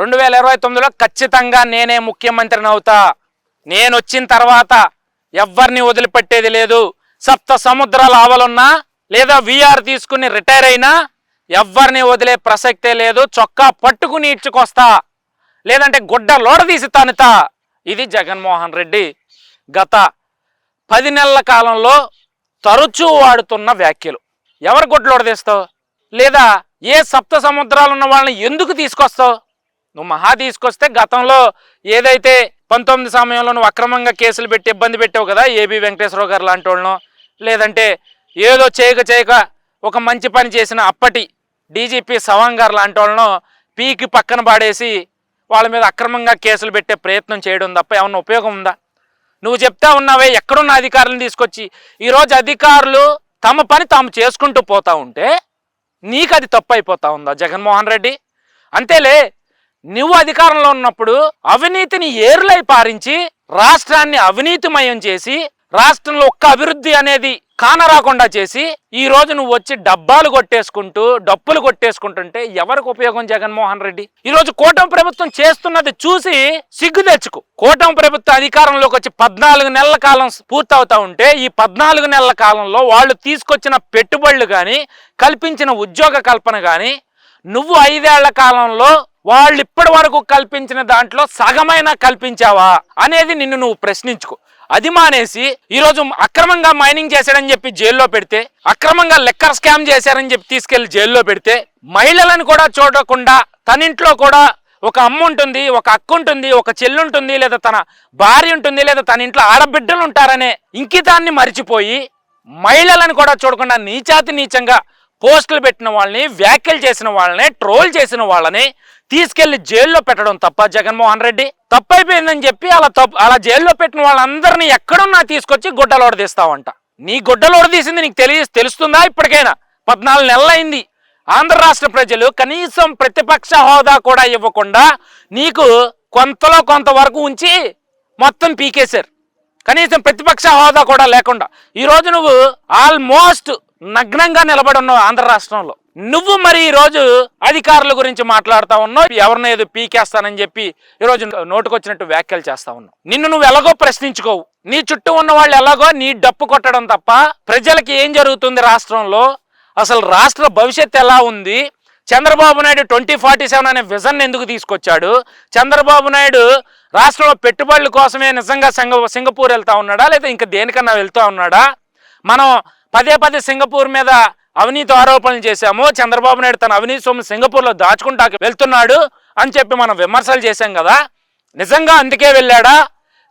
రెండు వేల ఇరవై తొమ్మిదిలో ఖచ్చితంగా నేనే ముఖ్యమంత్రిని అవుతా. నేను వచ్చిన తర్వాత ఎవ్వరిని వదిలిపెట్టేది లేదు. సప్త సముద్రాల ఆవలున్నా లేదా విఆర్ తీసుకుని రిటైర్ అయినా ఎవ్వరిని వదిలే ప్రసక్తే లేదు. చొక్కా పట్టుకుని ఇడ్చుకొస్తా లేదంటే గుడ్డ లోడ తీసి తనుతా ఇది జగన్మోహన్ రెడ్డి గత పది నెలల కాలంలో తరచూ వాడుతున్న వ్యాఖ్యలు. ఎవరు గుడ్లోడ తీస్తావు? లేదా ఏ సప్త సముద్రాలు ఉన్న వాళ్ళని ఎందుకు తీసుకొస్తావు? నువ్వు మహా తీసుకొస్తే గతంలో ఏదైతే పంతొమ్మిది సమయంలో నువ్వు అక్రమంగా కేసులు పెట్టి ఇబ్బంది పెట్టావు కదా ఏబి వెంకటేశ్వరరావు గారు లాంటి వాళ్ళను లేదంటే ఏదో చేయక చేయక ఒక మంచి పని చేసిన అప్పటి డీజీపీ సవాంగ్ గారు లాంటి వాళ్ళను పీకి పక్కన పాడేసి వాళ్ళ మీద అక్రమంగా కేసులు పెట్టే ప్రయత్నం చేయడం తప్ప ఏమన్నా ఉపయోగం ఉందా? నువ్వు చెప్తా ఉన్నావే ఎక్కడున్న అధికారులను తీసుకొచ్చి ఈరోజు అధికారులు తమ పని తాము చేసుకుంటూ పోతా ఉంటే నీకు అది తప్పు అయిపోతా ఉందా జగన్మోహన్ రెడ్డి? అంతేలే నువ్వు అధికారంలో ఉన్నప్పుడు అవినీతిని ఏరులై పారించి రాష్ట్రాన్ని అవినీతిమయం చేసి రాష్ట్రంలో ఒక్క అభివృద్ధి అనేది కానరాకుండా చేసి ఈ రోజు నువ్వు వచ్చి డబ్బాలు కొట్టేసుకుంటూ డప్పులు కొట్టేసుకుంటుంటే ఎవరికి ఉపయోగం జగన్మోహన్ రెడ్డి? ఈ రోజు కూటమి ప్రభుత్వం చేస్తున్నది చూసి సిగ్గు తెచ్చుకు. కూటమి ప్రభుత్వం అధికారంలోకి వచ్చి పద్నాలుగు నెలల కాలం పూర్తవుతా ఉంటే ఈ పద్నాలుగు నెలల కాలంలో వాళ్ళు తీసుకొచ్చిన పెట్టుబడులు కానీ కల్పించిన ఉద్యోగ కల్పన కానీ నువ్వు ఐదేళ్ళ కాలంలో వాళ్ళు ఇప్పటి వరకు కల్పించిన దాంట్లో సగమైనా కల్పించావా అనేది నిన్ను నువ్వు ప్రశ్నించుకో. అది మానేసి ఈరోజు అక్రమంగా మైనింగ్ చేశాడని చెప్పి జైల్లో పెడితే అక్రమంగా లెక్కర్ స్కామ్ చేశారని చెప్పి తీసుకెళ్ళి జైల్లో పెడితే మహిళలను కూడా చూడకుండా తనింట్లో కూడా ఒక అమ్మ ఉంటుంది ఒక అక్క ఉంటుంది ఒక చెల్లి ఉంటుంది లేదా తన భార్య ఉంటుంది లేదా తన ఇంట్లో ఆడబిడ్డలు ఉంటారనే ఇంకితాన్ని మరిచిపోయి మహిళలను కూడా చూడకుండా నీచాతి నీచంగా పోస్టులు పెట్టిన వాళ్ళని వ్యాఖ్యలు చేసిన వాళ్ళని ట్రోల్ చేసిన వాళ్ళని తీసుకెళ్ళి జైల్లో పెట్టడం తప్ప జగన్మోహన్ రెడ్డి. తప్పైపోయిందని చెప్పి అలా తప్పు అలా జైల్లో పెట్టిన వాళ్ళందరినీ ఎక్కడున్నా తీసుకొచ్చి గుడ్డలోడ తీస్తావంట. నీ గుడ్డలోడ తీసింది నీకు తెలియ తెలుస్తుందా ఇప్పటికైనా? పద్నాలుగు నెలలైంది. ఆంధ్ర రాష్ట్ర ప్రజలు కనీసం ప్రతిపక్ష హోదా కూడా ఇవ్వకుండా నీకు కొంతలో కొంతవరకు ఉంచి మొత్తం పీకేశారు. కనీసం ప్రతిపక్ష హోదా కూడా లేకుండా. ఈరోజు నువ్వు ఆల్మోస్ట్ నగ్నంగా నిలబడి ఉన్నావు ఆంధ్ర రాష్ట్రంలో. నువ్వు మరి ఈరోజు అధికారుల గురించి మాట్లాడుతూ ఉన్నావు? ఎవరిని ఏదో పీకేస్తానని చెప్పి ఈరోజు నోటుకొచ్చినట్టు వ్యాఖ్యలు చేస్తా ఉన్నావు. నిన్ను నువ్వు ఎలాగో ప్రశ్నించుకోవు. నీ చుట్టూ ఉన్న వాళ్ళు ఎలాగో నీ డప్పు కొట్టడం తప్ప ప్రజలకి ఏం జరుగుతుంది రాష్ట్రంలో? అసలు రాష్ట్ర భవిష్యత్తు ఎలా ఉంది? Chandrababu Naidu twenty forty seven అనే విజన్ ఎందుకు తీసుకొచ్చాడు? చంద్రబాబు నాయుడు రాష్ట్రంలో పెట్టుబడుల కోసమే నిజంగా సింగ సింగపూర్ వెళ్తా ఉన్నాడా? లేదా ఇంకా దేనికన్నా వెళ్తా ఉన్నాడా? మనం పదే పదే సింగపూర్ మీద అవినీతి ఆరోపణలు చేశాము. చంద్రబాబు నాయుడు తన అవినీతి సొమ్ము సింగపూర్లో దాచుకుంటా వెళ్తున్నాడు అని చెప్పి మనం విమర్శలు చేశాం కదా. నిజంగా అందుకే వెళ్ళాడా?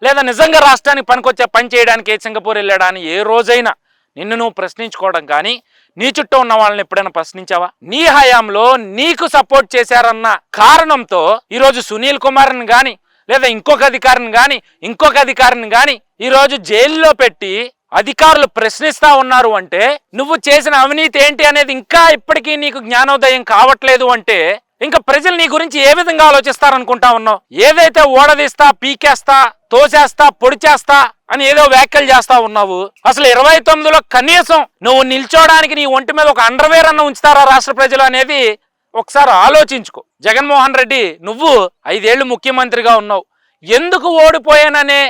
లేదా నిజంగా రాష్ట్రానికి పనికొచ్చే పని చేయడానికి ఏ సింగపూర్ వెళ్ళాడా అని ఏ రోజైనా నిన్ను నువ్వు ప్రశ్నించుకోవడం కానీ నీ చుట్టూ ఉన్న వాళ్ళని ఎప్పుడైనా ప్రశ్నించావా? నీ హయాంలో నీకు సపోర్ట్ చేశారన్న కారణంతో ఈరోజు సునీల్ కుమార్ని కానీ లేదా ఇంకొక అధికారిని కానీ ఇంకొక అధికారిని కానీ ఈరోజు జైల్లో పెట్టి అధికారులు ప్రశ్నిస్తా ఉన్నారు అంటే నువ్వు చేసిన అవినీతి ఏంటి అనేది ఇంకా ఇప్పటికీ నీకు జ్ఞానోదయం కావట్లేదు అంటే ఇంకా ప్రజలు నీ గురించి ఏ విధంగా ఆలోచిస్తారనుకుంటా ఉన్నావు? ఏదైతే ఓడదీస్తా పీకేస్తా తోసేస్తా పొడిచేస్తా అని ఏదో వ్యాఖ్యలు చేస్తా ఉన్నావు అసలు ఇరవై తొమ్మిదిలో కనీసం నువ్వు నిల్చోడానికి నీ ఒంటి మీద ఒక అండర్వేర్ అన్న ఉంచుతారా రాష్ట్ర ప్రజలు అనేది ఒకసారి ఆలోచించుకో. జగన్మోహన్ రెడ్డి నువ్వు ఐదేళ్ళు ముఖ్యమంత్రిగా ఉన్నావు. ఎందుకు ఓడిపోయాననే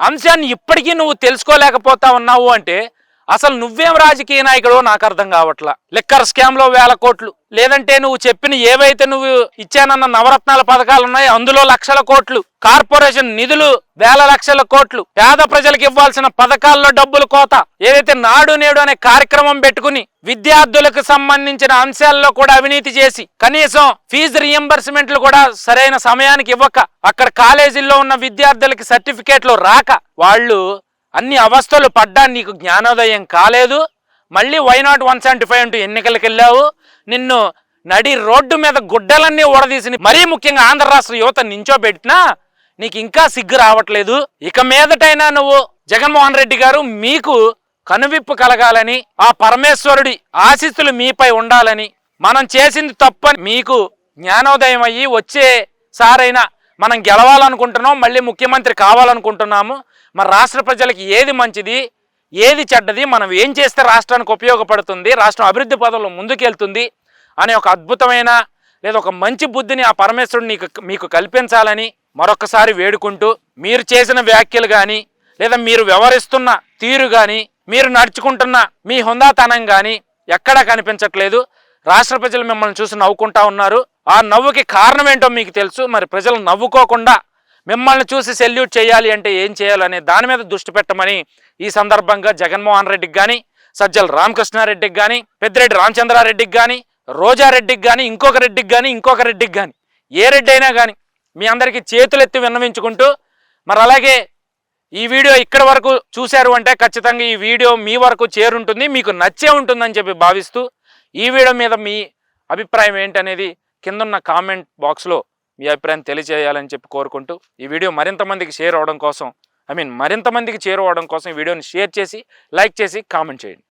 అంశాన్ని ఇప్పటికీ నువ్వు తెలుసుకోలేకపోతా ఉన్నావు అంటే అసలు నువ్వేం రాజకీయ నాయకుడో నాకు అర్థం కావట్లా. లిక్కర్ స్కామ్లో వేల కోట్లు. లేదంటే నువ్వు చెప్పిన ఏవైతే నువ్వు ఇచ్చానన్న నవరత్నాల పథకాలు ఉన్నాయో అందులో లక్షల కోట్లు కార్పొరేషన్ నిధులు వేల లక్షల కోట్లు పేద ప్రజలకు ఇవ్వాల్సిన పథకాల్లో డబ్బులు కోత ఏదైతే నాడు నేడు అనే కార్యక్రమం పెట్టుకుని విద్యార్థులకు సంబంధించిన అంశాల్లో కూడా అవినీతి చేసి కనీసం ఫీజు రియంబర్స్మెంట్లు కూడా సరైన సమయానికి ఇవ్వక అక్కడ కాలేజీల్లో ఉన్న విద్యార్థులకి సర్టిఫికేట్లు రాక వాళ్ళు అన్ని అవస్థలు పడ్డా నీకు జ్ఞానోదయం కాలేదు. మళ్ళీ why not one seventy five అంటూ ఎన్నికలకు వెళ్ళావు నిన్ను నడి రోడ్డు మీద గుడ్డలన్నీ ఊడదీసి మరీ ముఖ్యంగా ఆంధ్ర రాష్ట్ర యువత నించోబెట్టినా నీకు ఇంకా సిగ్గు రావట్లేదు. ఇక మీదటైనా నువ్వు జగన్మోహన్ రెడ్డి గారు మీకు కనువిప్పు కలగాలని ఆ పరమేశ్వరుడి ఆశీస్సులు మీపై ఉండాలని మనం చేసింది తప్పని మీకు జ్ఞానోదయం అయ్యి వచ్చే సారైనా మనం గెలవాలనుకుంటున్నాం మళ్ళీ ముఖ్యమంత్రి కావాలనుకుంటున్నాము. మరి రాష్ట్ర ప్రజలకి ఏది మంచిది? ఏది చెడ్డది మనం ఏం చేస్తే రాష్ట్రానికి ఉపయోగపడుతుంది రాష్ట్రం అభివృద్ధి పదంలో ముందుకెళ్తుంది అనే ఒక అద్భుతమైన లేదా ఒక మంచి బుద్ధిని ఆ పరమేశ్వరుడు నీకు మీకు కల్పించాలని మరొకసారి వేడుకుంటూ మీరు చేసిన వ్యాఖ్యలు కానీ లేదా మీరు వ్యవహరిస్తున్న తీరు కానీ మీరు నడుచుకుంటున్న మీ హుందాతనం కానీ ఎక్కడా కనిపించట్లేదు. రాష్ట్ర ప్రజలు మిమ్మల్ని చూసి నవ్వుకుంటా ఉన్నారు. ఆ నవ్వుకి కారణం ఏంటో మీకు తెలుసు. మరి ప్రజలు నవ్వుకోకుండా మిమ్మల్ని చూసి సెల్యూట్ చేయాలి అంటే ఏం చేయాలనే దాని మీద దృష్టి పెట్టమని ఈ సందర్భంగా జగన్మోహన్ రెడ్డికి కానీ సజ్జల రామకృష్ణారెడ్డికి కానీ పెద్దిరెడ్డి రామచంద్రారెడ్డికి కానీ రోజారెడ్డికి కానీ ఇంకొక రెడ్డికి కానీ ఇంకొక రెడ్డికి కానీ ఏ రెడ్డి అయినా కానీ మీ అందరికీ చేతులెత్తి విన్నవించుకుంటూ మరి అలాగే ఈ వీడియో ఇక్కడ వరకు చూశారు అంటే ఖచ్చితంగా ఈ వీడియో మీ వరకు చేరుంటుంది మీకు నచ్చే ఉంటుందని చెప్పి భావిస్తూ ఈ వీడియో మీద మీ అభిప్రాయం ఏంటనేది కిందన్న కామెంట్ బాక్స్లో మీ అభిప్రాయం తెలియజేయాలని చెప్పి కోరుకుంటూ ఈ వీడియో మరింత మందికి షేర్ అవడం కోసం ఐ మీన్ మరింత మందికి చేరువవడం కోసం ఈ వీడియోని షేర్ చేసి లైక్ చేసి కామెంట్ చేయండి.